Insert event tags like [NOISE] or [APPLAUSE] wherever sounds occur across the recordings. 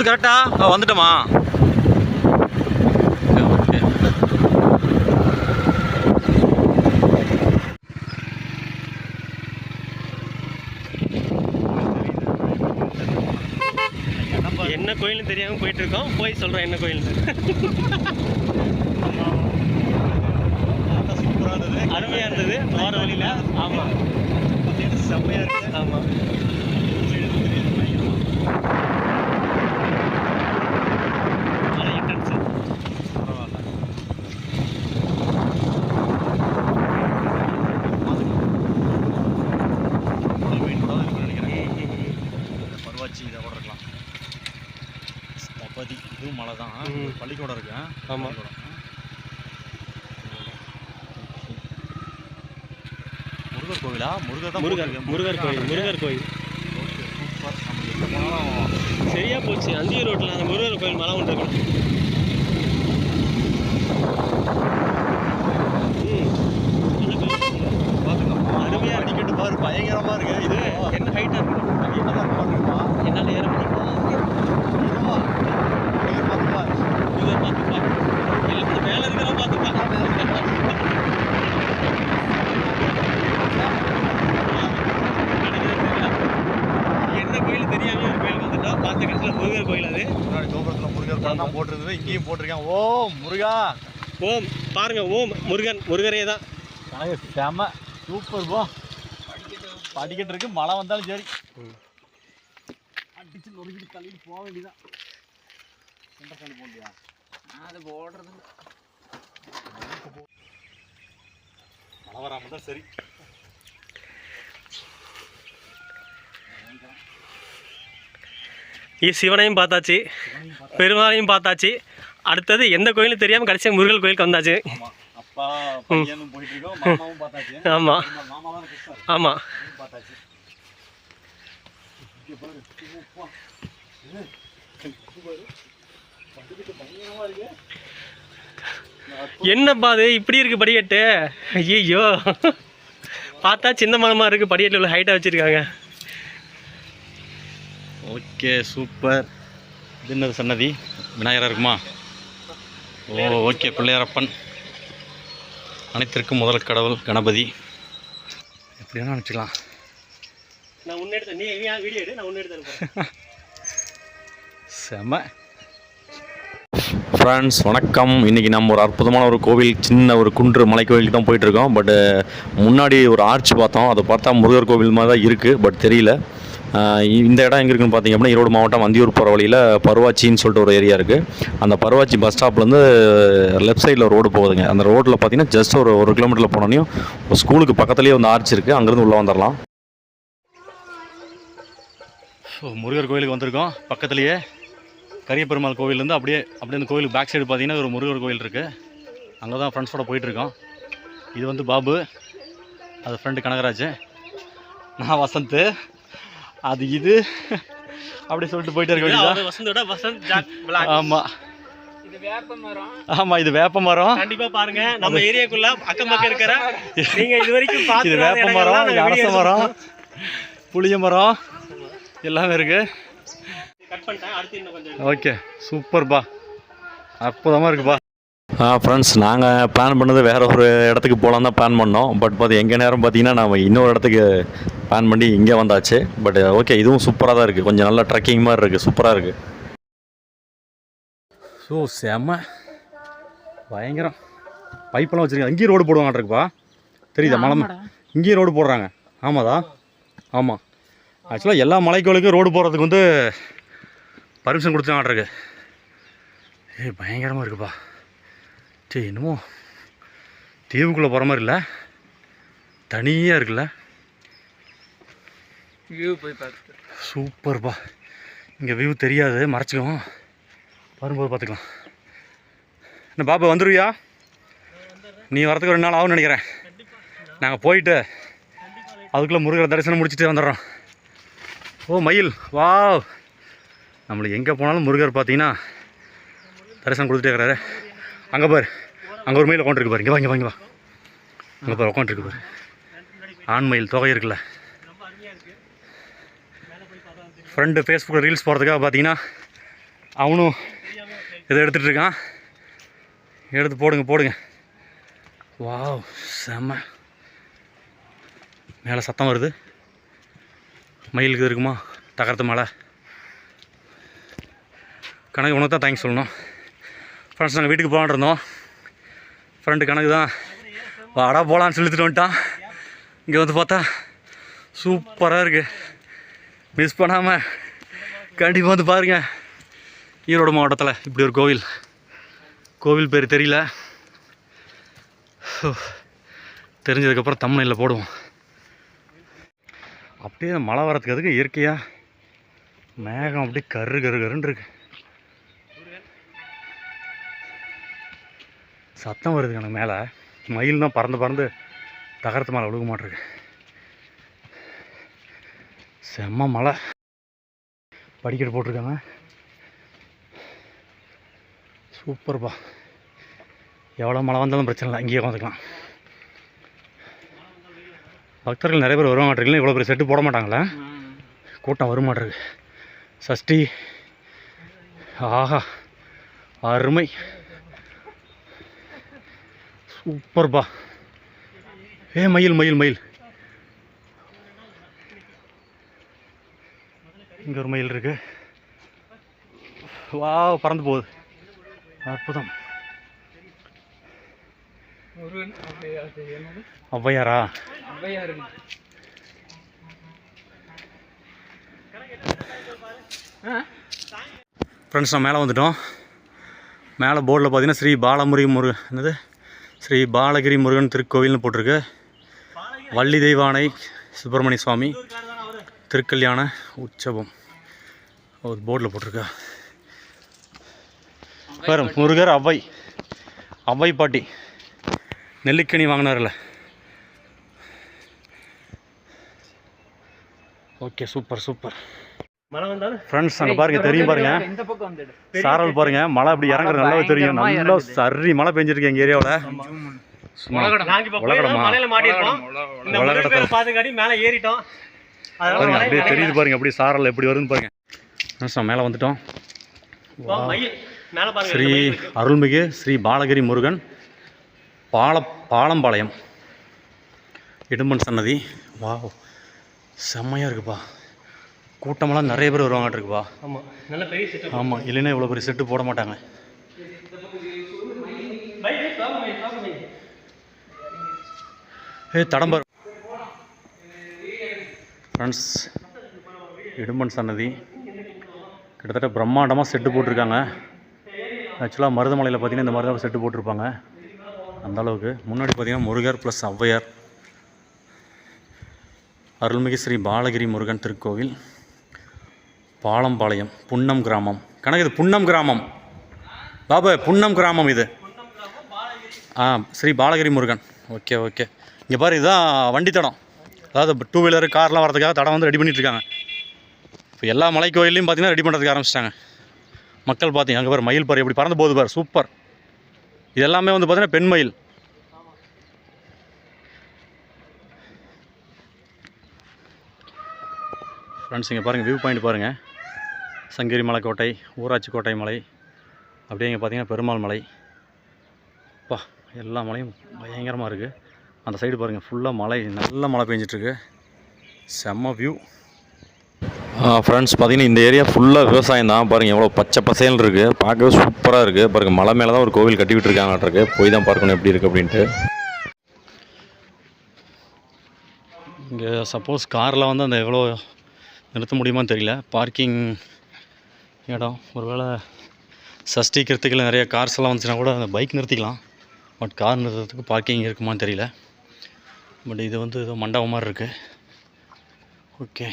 Root கரெக்டா வந்துட்டோமா? என்ன கோயில்னு தெரியாம போயிட்டு இருக்கோம் போய் சொல்கிறோம் என்ன கோயில்னு. சூப்பராக இருந்தது அருமையா இருந்தது. போற வழியில. ஆமா. செம்மையாக இருக்கு ஆமா அதான் entrance. பரவாயில்ல மீன் கூட இருக்குன்னு நினைக்கிறேன் பருவாச்சி இதை கூட இருக்கலாம் ஸ்தபதி இதுவும் மலை தான் ம். பள்ளிக்கூடம் இருக்கு ஆ? ஆமா. பள்ளிக்கூடம், ஆ. முருகர் கோவிலா? முருகர் தான் முருகர். முருகர் கோயில் முருகர் கோயில் சரியா போச்சு. அந்தியூர் ரோட்ல அந்த முருகர் கோயில் மலை ஒன்று இருக்கு. பார்த்துக்கலாம். அருமையா இருக்கு. அடிக்கட்டு பாரு பயங்கரமா இருக்கு. இது என்ன ஹைட்டா இருக்கு? என்னதான் இருக்கு பாருங்கப்பா. என்னால ஏற முடியுமா என்னம்மா? முருகர் பார்த்துப்பா. இதை பார்த்துப்பா இல்லை இந்த மேல இருக்கிற பார்த்துப்பா என்ன கோயில் தெரியாம ஒரு கோயில் வந்துட்டோம் பார்த்த கடைசியில் முருகர் கோயில் அது முன்னாடி படம் தான் போட்டிருந்தது இங்கேயும் போட்டிருக்கேன். ஓ முருகா. ஓம் பாருங்க ஓம் முருகன் முருகரே தான். கனகு செம சூப்பர் போ படிக்கட்டு இருக்கு மழை வந்தாலும் சரி. அடிச்சு நொறுக்கிட்டு தள்ளிட்டு போக வேண்டியதான் சென்டர் போகலையா? அது போடுறது மழை வராம தான் சரி. சிவனையும் பார்த்தாச்சு. பெருமாளையும் பார்த்தாச்சு. அடுத்தது எந்த கோயிலும் தெரியாம கடைசியாக முருகன் கோயிலுக்கு வந்தாச்சு. ஆமா. அப்பா பையனும் போயிட்டு இருக்கோம் மாமாவும் பார்த்தாச்சு. ஆமா. மாமா தான் கிருஷ்ணர் ஆமா. அதுவும் பார்த்தாச்சு. இங்க பாரு அப்பா. இது, இது பாரு. படிக்கட்டு பயங்கரமா இருக்கு. என்னப்பா அது? இப்படி இருக்கு படிக்கட்டு. ஐயோ பார்த்தா சின்ன மரமா இருக்கு. படிக்கட்டில் உள்ள ஹைட்டாக வச்சிருக்காங்க. ஓகே சூப்பர் இது என்னது சன்னதி விநாயகரா இருக்குமா? ஓ ஓகே பிள்ளையாரப்பன். அனைத்திற்கும் முதல் கடவுள் கணபதி. எப்படி வேணா நினச்சிக்கலாம் நான் உன்ன எடுத்த நீ வீடியோ எடு. நான் உன்ன எடுத்து [LAUGHS] செம. ஃப்ரெண்ட்ஸ் வணக்கம். இன்றைக்கி நம்ம ஒரு அற்புதமான ஒரு கோவில் சின்ன ஒரு குன்று மலை கோவிலுக்கு தான் போயிட்டுருக்கோம் பட்டு முன்னாடி ஒரு ஆர்ச் பார்த்தோம். அதை பார்த்தா முருகர் கோவில் மாதிரி தான் இருக்குது பட் தெரியல. இந்த இடம் எங்கே இருக்குன்னு பார்த்தீங்க அப்படின்னா ஈரோடு மாவட்டம் வந்தியூர் போகிற வழியில் பருவாச்சின்னு சொல்லிட்டு ஒரு ஏரியா இருக்குது அந்த பருவாச்சி பஸ் ஸ்டாப்லேருந்து லெஃப்ட் சைடில் ரோடு போகுதுங்க. அந்த ரோட்டில் பார்த்தீங்கன்னா ஜஸ்ட் ஒரு ஒரு கிலோமீட்டரில் போனோனையும் ஒரு ஸ்கூலுக்கு பக்கத்துலேயே வந்து ஆர்ச் இருக்குது அங்கேருந்து உள்ளே வந்துடலாம் ஸோ முருகர் கோயிலுக்கு வந்திருக்கோம். பக்கத்துலேயே கரியபெருமாள் கோவிலேருந்து அப்படியே அப்படியே அந்த கோயிலுக்கு பேக் சைடு பார்த்தீங்கன்னா ஒரு முருகர் கோயில் இருக்குது அங்கே தான் ஃப்ரெண்ட்ஸோட போயிட்டுருக்கோம் இது வந்து பாபு. அது ஃப்ரெண்டு கனகராஜ். நான் வசந்த். அது இது. அப்படி சொல்லிட்டு போயிட்டே இருக்க வேண்டியதா வசந்தோட வசந்த் ஜாக் பிளாக் ஆமாம் இது வேப்ப மரம். ஆமாம் இது வேப்ப மரம். கண்டிப்பா பாருங்க. நம்ம ஏரியாக்குள்ள அக்கம் பக்கம் இருக்கிற நீங்க இது வரைக்கும் இது வேப்ப மரம் அரச மரம் புளிய மரம் எல்லாமே இருக்குது கட் பண்ணிட்டேன். அடுத்து இன்னும் கொஞ்சம் ஓகே சூப்பர்ப்பா அற்புதமாக இருக்குப்பா ஆ ஃப்ரெண்ட்ஸ் நாங்கள் பிளான் பண்ணது வேறு ஒரு இடத்துக்கு போகலாம் தான் பிளான் பண்ணோம். பட் பார்த்து எங்கள் நேரம் பார்த்தீங்கன்னா நம்ம இன்னொரு இடத்துக்கு பிளான் பண்ணி இங்கே வந்தாச்சு. பட் ஓகே இதுவும் சூப்பராக தான் இருக்குது கொஞ்சம் நல்லா ட்ரெக்கிங் மாதிரி இருக்குது சூப்பராக இருக்குது ஸோ செம. பயங்கரம். பைப்பெல்லாம் வச்சுருக்காங்க. இங்கேயும் ரோடு போடுவாங்கட்டுருக்குப்பா தெரியுதா? மலை இங்கேயும் ரோடு போடுறாங்க. ஆமாதா ஆமாம் ஆக்சுவலாக எல்லா மலைக்கோளுக்கும் ரோடு போடுறதுக்கு வந்து பர்மிஷன் கொடுத்தாங்கட்ருக்கு ஏய் பயங்கரமாக இருக்குப்பா. சரி என்னமோ. தீவுக்குள்ளே போகிற மாதிரி இல்லை. தனியாக இருக்குல்ல. வியூ போய் பார்த்து சூப்பர்ப்பா இங்கே வியூ தெரியாது மறைச்சிக்குவோம் வரும்போது பார்த்துக்கலாம். என்ன பாப்பா வந்துருவியா? நீ வரதுக்கு ரெண்டு நாள் ஆகும்னு நினைக்கிறேன். நாங்கள் போயிட்டு அதுக்குள்ளே முருகர் தரிசனம் முடிச்சுட்டு வந்துடுறோம். ஓ மயில். வாவ். நம்மளுக்கு எங்கே போனாலும் முருகர் பார்த்தீங்கன்னா தரிசனம் கொடுத்துட்டே இருக்கிறாரு. அங்கே பாரு. அங்கே ஒரு மயில் உட்காந்துருக்கு பாரு. இங்கே வா இங்கே வாங்க வா. அங்கே பாரு உட்காந்துருக்கு பாரு. ஆண் மயில் தொகை இருக்குல்ல ரொம்ப அருமையா இருக்கு மேலே போய் பார்த்தா ஃப்ரெண்டு ஃபேஸ்புக்கில் ரீல்ஸ் போடுறதுக்காக பார்த்தீங்கன்னா அவனும் இதை எடுத்துகிட்டு இருக்கான். எடுத்து போடுங்க போடுங்க. வாவ் செம்ம. மேலே சத்தம் வருது. மயிலுக்கு இருக்குமா? தகரத்து மலை. கணக்கு உனக்கு தான் தேங்க்ஸ் சொல்லணும். ஃப்ரெண்ட்ஸ் நாங்கள் வீட்டுக்கு போகலான்ருந்தோம் ஃப்ரெண்டு கணக்கு தான். வாடா போகலான்னு சொல்லிட்டு வந்துட்டான். இங்கே வந்து பார்த்தா சூப்பராக இருக்குது மிஸ் பண்ணாமல் கண்டிப்பாக வந்து பாருங்கள் ஈரோடு மாவட்டத்தில் இப்படி ஒரு கோவில். கோவில் பேர் தெரியல. தெரிஞ்சதுக்கப்புறம் தமிழில் போடுவோம். அப்படியே அந்த மழை வரதுக்கு அதுக்கு இயற்கையாக மேகம் அப்படியே கரு கரு கருன்னு இருக்கு. சத்தம் வருது எனக்கு மேலே. மயில் தான் பறந்து பறந்து தகரத்து மேலே விழுக மாட்டிருக்கு. செம்ம மழை. படிக்கட்டு போட்டிருக்காங்க. சூப்பர்ப்பா. எவ்வளோ மழை வந்தாலும் பிரச்சனை இல்லை இங்கேயே உட்காந்துக்கலாம். பக்தர்கள் நிறைய பேர் வருவாங்க இவ்வளோ பெரிய செட்டு போட மாட்டாங்களே? கூட்டம் வருமாட்டிருக்கு சஷ்டி. ஆஹா அருமை. சூப்பர்ப்பா. ஏ மயில் மயில் மயில். இங்கே ஒரு மயில் இருக்கு. வா பறந்து போகுது. அற்புதம். ஔவையாரா ஃப்ரெண்ட்ஸ் நான் மேலே வந்துட்டோம். மேலே போர்டில் பார்த்தீங்கன்னா ஸ்ரீ பாலமுருகி முருகன். என்னது? ஸ்ரீ பாலகிரி முருகன் திருக்கோவில்னு போட்டிருக்கு. வள்ளி தெய்வானை சுப்பிரமணிய சுவாமி. திருக்கல்யாண உற்சவம். ஒரு போர்டில் போட்டிருக்கா. பாரு முருகர் அவ்வை அவ்வை பாட்டி. நெல்லிக்கனி வாங்கினார்ல. ஓகே சூப்பர் சூப்பர் ஃப்ரெண்ட்ஸ் அங்கே பாருங்க தெரியும் பாருங்க. இந்த பக்கம் வந்துடு. சாரல் பாருங்க மழை அப்படி இறங்குறது நல்லாவே தெரியும். நல்லா சரி மழை பெஞ்சிருக்கு எங்கள் ஏரியாவில். பாருங்க அப்படியே தெரியுது பாருங்க அப்படியே சாரல் எப்படி வருதுன்னு பாருங்க. நான் மேலே வந்துட்டோம்? வா, ஸ்ரீ. அருள்மிகு ஸ்ரீ பாலகிரி முருகன் பால பாலம்பாளையம் இடும்பன் சன்னதி. வாவ் செம்மையாக இருக்குப்பா. கூட்டமெல்லாம் நிறைய பேர் வருவாங்க இருக்குப்பா. ஆமா நல்ல பெரிய ஆமாம் இல்லைன்னா இவ்வளோ பெரிய செட்டு போட மாட்டாங்க. ஏ தடம்பர். ஃப்ரெண்ட்ஸ் இடும்பன் சன்னதி. கிட்டத்தட்ட பிரம்மாண்டமாக செட்டு போட்டிருக்காங்க. ஆக்சுவலாக மருதமலையில் பார்த்தீங்கன்னா இந்த மாதிரி தான் செட்டு போட்டிருப்பாங்க. அந்த அளவுக்கு. முன்னாடி பார்த்தீங்கன்னா முருகர் ப்ளஸ் ஔவையார். அருள்மிகு ஸ்ரீ பாலகிரி முருகன் திருக்கோவில். பாலம்பாளையம் புன்னம் கிராமம். கணக்கு இது புன்னம் கிராமம். பாபா புன்னம் கிராமம் இது. ஆ ஸ்ரீ பாலகிரி முருகன். Okay okay. இங்கே பாரு இதுதான் வண்டி தடம் அதாவது டூ வீலரு கார்லாம் வரதுக்காக தடம் வந்து ரெடி பண்ணிட்டு இருக்காங்க. இப்போ எல்லா மலை கோயிலையும் பார்த்தீங்கன்னா ரெடி பண்ணுறதுக்கு ஆரம்பிச்சிட்டாங்க. மக்கள் பார்த்தீங்க அங்கே பாரு மயில் பாரு எப்படி பறந்து போகுது பாரு சூப்பர் இது எல்லாமே வந்து பார்த்திங்கன்னா பெண் மயில். ஃப்ரெண்ட்ஸ் இங்கே பாருங்கள் வியூ பாயிண்ட் பாருங்கள் சங்கிரி மலை கோட்டை ஊராட்சி கோட்டை மலை அப்படியே இங்கே பார்த்தீங்கன்னா பெருமாள் மலை. அப்பா எல்லா மலையும் பயங்கரமாக இருக்குது அந்த சைடு பாருங்கள் ஃபுல்லாக மலை நல்ல மழை பெஞ்சிட்ருக்கு செம்ம வியூ ஃப்ரெண்ட்ஸ் பார்த்தீங்கன்னா இந்த ஏரியா ஃபுல்லாக விவசாயம் தான் பாருங்கள் எவ்வளோ பச்சை பசேல்னு இருக்குது பார்க்கவே சூப்பராக இருக்குது பாருங்கள் மலை மேலே தான் ஒரு கோவில் கட்டி விட்டுருக்காங்கட்ருக்கு போய் தான் பார்க்கணும் எப்படி இருக்குது அப்படின்ட்டு. இங்கே சப்போஸ் காரில் வந்து அந்த எவ்வளோ நிறுத்த முடியுமான்னு தெரியல. பார்க்கிங் இடம். ஒருவேளை சஷ்டி கிருத்திகள் நிறைய கார்ஸ் எல்லாம் வந்துச்சுன்னா கூட அந்த பைக் நிறுத்திக்கலாம். பட் கார் நிறுத்துறதுக்கு பார்க்கிங் இருக்குமான்னு தெரியல. பட் இது வந்து ஏதோ மண்டபம் மாதிரி இருக்குது ஓகே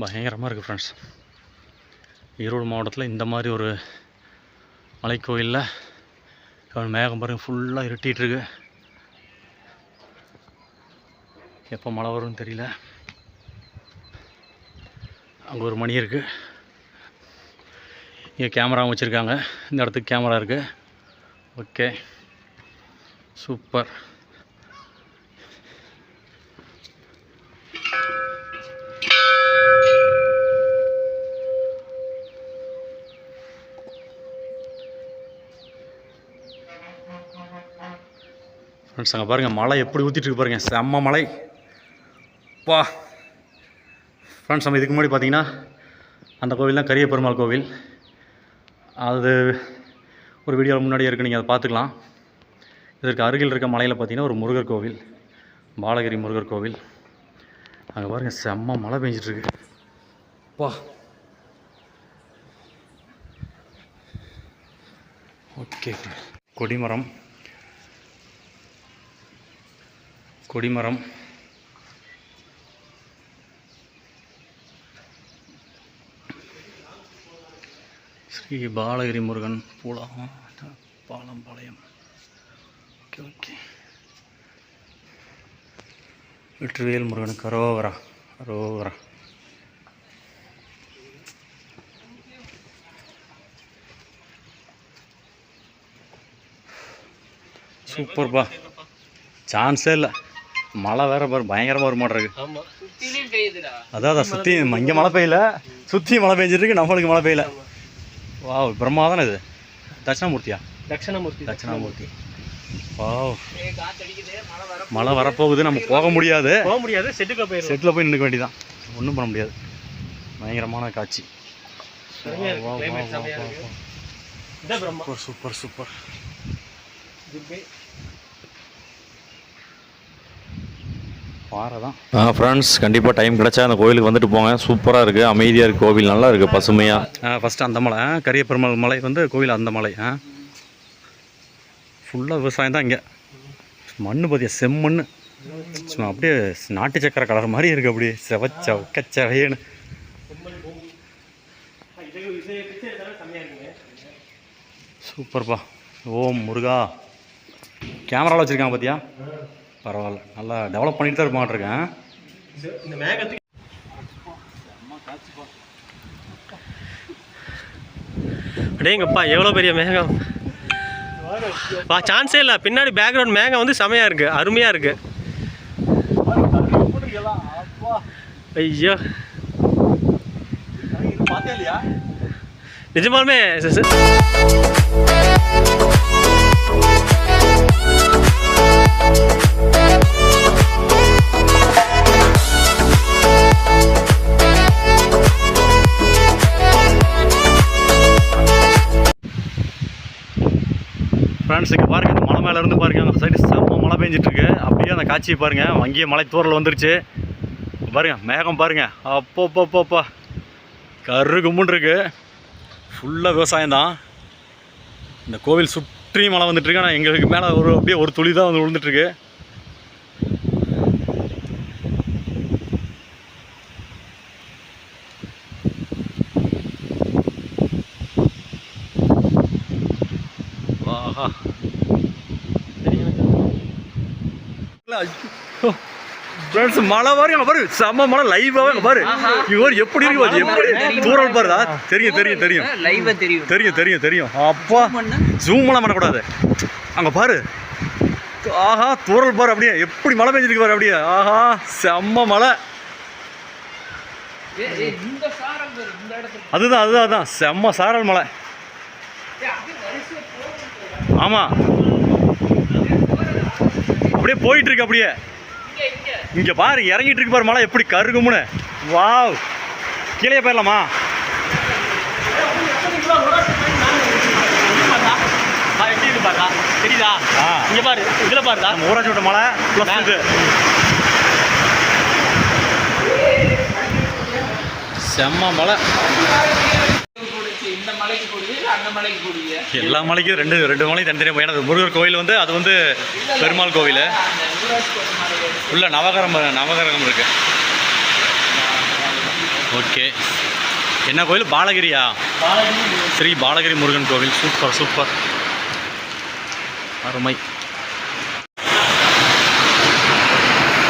பயங்கரமாக இருக்குது ஃப்ரெண்ட்ஸ் ஈரோடு மாவட்டத்தில் இந்த மாதிரி ஒரு மலைக்கோயிலில் மேகம் பாருங்க ஃபுல்லாக இருட்டிகிட்ருக்கு எப்போ மழை வரும்னு தெரியல. அங்கே ஒரு மணி இருக்குது இங்கே கேமராவும் வச்சுருக்காங்க. இந்த இடத்துக்கு கேமரா இருக்குது ஓகே சூப்பர் ஃப்ரெண்ட்ஸ் அங்கே பாருங்கள் மழை எப்படி ஊற்றிட்டு இருக்கு பாருங்கள் செம்ம மழை. வா. ஃப்ரெண்ட்ஸ் நம்ம இதுக்கு முன்னாடி பார்த்தீங்கன்னா அந்த கோவில் தான் கரிய பெருமாள் கோவில். அது ஒரு வீடியோ முன்னாடியே இருக்குது நீங்கள் அதை பார்த்துக்கலாம். இதற்கு அருகில் இருக்க மலையில் பார்த்தீங்கன்னா ஒரு முருகர் கோவில் பாலகிரி முருகர் கோவில். அங்கே பாருங்கள் செம்ம மழை பெஞ்சிட்ருக்கு வா. ஓகே கொடிமரம். கொடிமரம். ஸ்ரீ பாலகிரி முருகன் பூலாம் பாலம்பாளையம். Okay okay. வெற்றிவேல் முருகனுக்கு அரோவரா அரோவரா. சூப்பர்ப்பா சான்ஸே இல்லை. மழை வேற பாரு பயங்கரமாக ஒரு மாட்டம் இருக்கு. ஆமா. அதான் அதான் சுற்றி இங்கே மழை பெய்யல சுற்றி மழை பெஞ்சிருக்கு நம்மளுக்கு மழை பெய்யல. வா பிரம்மாதானே இது. தட்சிணாமூர்த்தியா? தட்சிணாமூர்த்தி தட்சிணாமூர்த்தி. வாவ். மழை வரப்போகுது நம்ம போக முடியாது. போக முடியாது செட்டுக்கு போயிடும் செட்டில் போய் நின்றுக்க வேண்டியதான் ஒன்றும் பண்ண முடியாது. பயங்கரமான காட்சி. வா, வா, வா, வா, வா, வா. Super super. சூப்பர் பாறை தான் ஃப்ரெண்ட்ஸ் கண்டிப்பாக டைம் கிடச்சா அந்த கோயிலுக்கு வந்துட்டு போங்க. சூப்பராக இருக்குது அமைதியாக இருக்குது கோவில் நல்லா இருக்குது பசுமையாக ஃபஸ்ட்டு அந்த மலை கரிய பெருமாள் மலை வந்து கோவில் அந்த மலை ஆ ஃபுல்லாக விவசாயம் தான் இங்கே. மண் பார்த்தியா செம்மண் சும்மா அப்படியே நாட்டு சக்கரை கலர் மாதிரி இருக்குது அப்படியே. செவச்ச கச்சவையேன்னு இது இது பிச்சை எடுத்தாலும் கம்மியா இருக்குங்க சூப்பர்ப்பா. ஓம் முருகா. கேமராவில் வச்சுருக்காங்க பார்த்தியா பரவாயில்ல. நல்லா டெவலப் பண்ணிட்டு தான் இருப்பான்ட்ருக்கேன் இந்த மேகத்துக்கு அடேங்கப்பா எவ்வளோ பெரிய மேகம்? வா சான்ஸே இல்லை. பின்னாடி பேக்ரவுண்ட் மேகம் வந்து செமையாக இருக்குது அருமையாக இருக்குது ஐயோ. நிஜமாலுமே ஃப்ரெண்ட்ஸுக்கு பாருங்க அந்த பாருங்கள் இந்த மலை மேலே இருந்து பாருங்கள் அந்த சைடு செம்ம மழை பெஞ்சிட்டு இருக்கு அப்படியே அந்த காட்சியை பாருங்கள் அங்கேயே மலை தூரல் வந்துருச்சு. பாருங்கள் மேகம் பாருங்கள் அப்போ அப்போ கரு கும்புன்னுருக்கு ஃபுல்லாக விவசாயம் தான். இந்த கோவில் சுற்றி மழை வந்துட்டுருக்கு ஆனால் எங்களுக்கு மேலே ஒரு அப்படியே ஒரு துளி தான் வந்து விழுந்துட்டுருக்கு இருக்கு ஆஹா ஃப்ரெண்ட்ஸ் மழை அங்க பாரு செம்ம மழை லைவாவே அங்க பாரு. பாரு எப்படி இருக்கு எப்படி? தூரல் பாருதா தெரியும் தெரியும் தெரியும். தெரியும். தெரியும் தெரியும் தெரியும். அப்பா ஜூம் எல்லாம் பண்ணக்கூடாது. அங்க பாரு. ஆஹா தூரல் பாரு அப்படியே. எப்படி மழை பெஞ்சிருக்கு பாரு அப்படியே. ஆஹா செம்ம மழை. அதுதான் அதுதான் அதுதான். செம்ம சாரல் மலை ஆமா. அப்படியே போயிட்டு இருக்கு அப்படியே. இங்க பாரு இறங்கிட்டு இருக்கு பாரு மலை எப்படி கருகுமுன்னு வாவ். கீழே போயிடலாமா? தெரியுதா? இங்க பாரு இதுல பாருடா. ஊராட்சி விட்ட மலை ப்ளஸ் இது. செம்ம மலை கூடுச்சு இந்த மலைக்கு கூடுது அந்த மலைக்கு கூடுது எல்லா மலைக்கும் ரெண்டு ரெண்டு மலையும் தனித்தனியாக போய் ஏன்னா முருகர் கோவில் வந்து அது வந்து பெருமாள் கோவில். உள்ள நவகரம் நவகரகம் இருக்கு. ஓகே. என்ன கோயில்? பாலகிரியா? ஸ்ரீ பாலகிரி முருகன் கோவில். Super super. அருமை.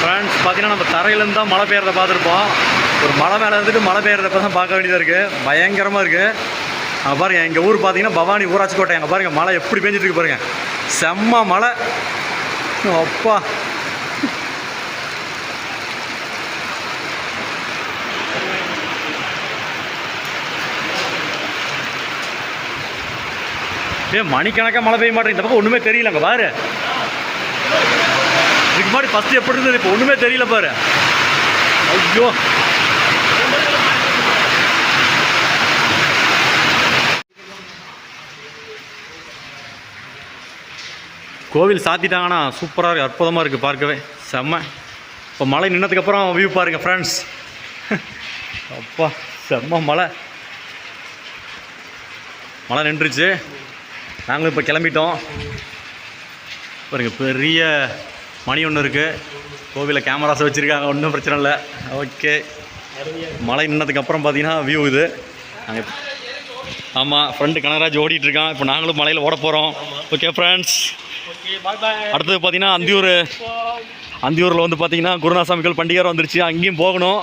ஃப்ரெண்ட்ஸ் பார்த்தீங்கன்னா நம்ம தரையிலேருந்து தான் மழை பெய்யறத பார்த்துருப்போம். ஒரு மலை மேலே இருந்துட்டு மழை பெய்யறத தான் பார்க்க வேண்டியதாக இருக்குது பயங்கரமாக இருக்குது பாருங்க எங்கள் ஊர் பார்த்தீங்கன்னா பவானி ஊராட்சி கோட்டை அங்கே பாருங்க மழை எப்படி பெஞ்சிட்டு பாருங்கள் பாருங்க. செம்ம மழை. அப்பா. ஏ மணிக்கணக்காக மழை பெய்ய மாட்டேங்குது. இந்த பக்கம் ஒன்றுமே தெரியலங்க பாரு. இதுக்கு முன்னாடி ஃபஸ்ட்டு எப்படி இருந்தது இப்போ ஒன்றுமே தெரியல பாரு. ஐயோ. கோவில் சாத்திட்டாங்கன்னா சூப்பராக இருக்குது அற்புதமாக இருக்குது பார்க்கவே. செம்ம. இப்போ மழை நின்னதுக்கப்புறம் வியூ பாருங்கள் ஃப்ரெண்ட்ஸ் அப்பா செம்ம மழை மழை நின்றுச்சு. நாங்களும் இப்போ கிளம்பிட்டோம். பாருங்க பெரிய மணி ஒன்று இருக்குது கோவிலில் கேமராஸ் வச்சுருக்காங்க ஒன்றும் பிரச்சனை இல்லை. ஓகே மழை நின்னதுக்கப்புறம் பார்த்தீங்கன்னா வியூ இது. நாங்கள் ஆமாம் ஃப்ரெண்டு கனகராஜ் ஓடிட்டுருக்கான் இப்போ நாங்களும் மலையில் ஓட போகிறோம் ஓகே ஃப்ரெண்ட்ஸ் அடுத்தது பார்த்தீங்கன்னா அந்தியூர் அந்தியூரில் வந்து பார்த்தீங்கன்னா குருநாசாமிகள் பண்டிகை வந்துருச்சு. அங்கேயும் போகணும்.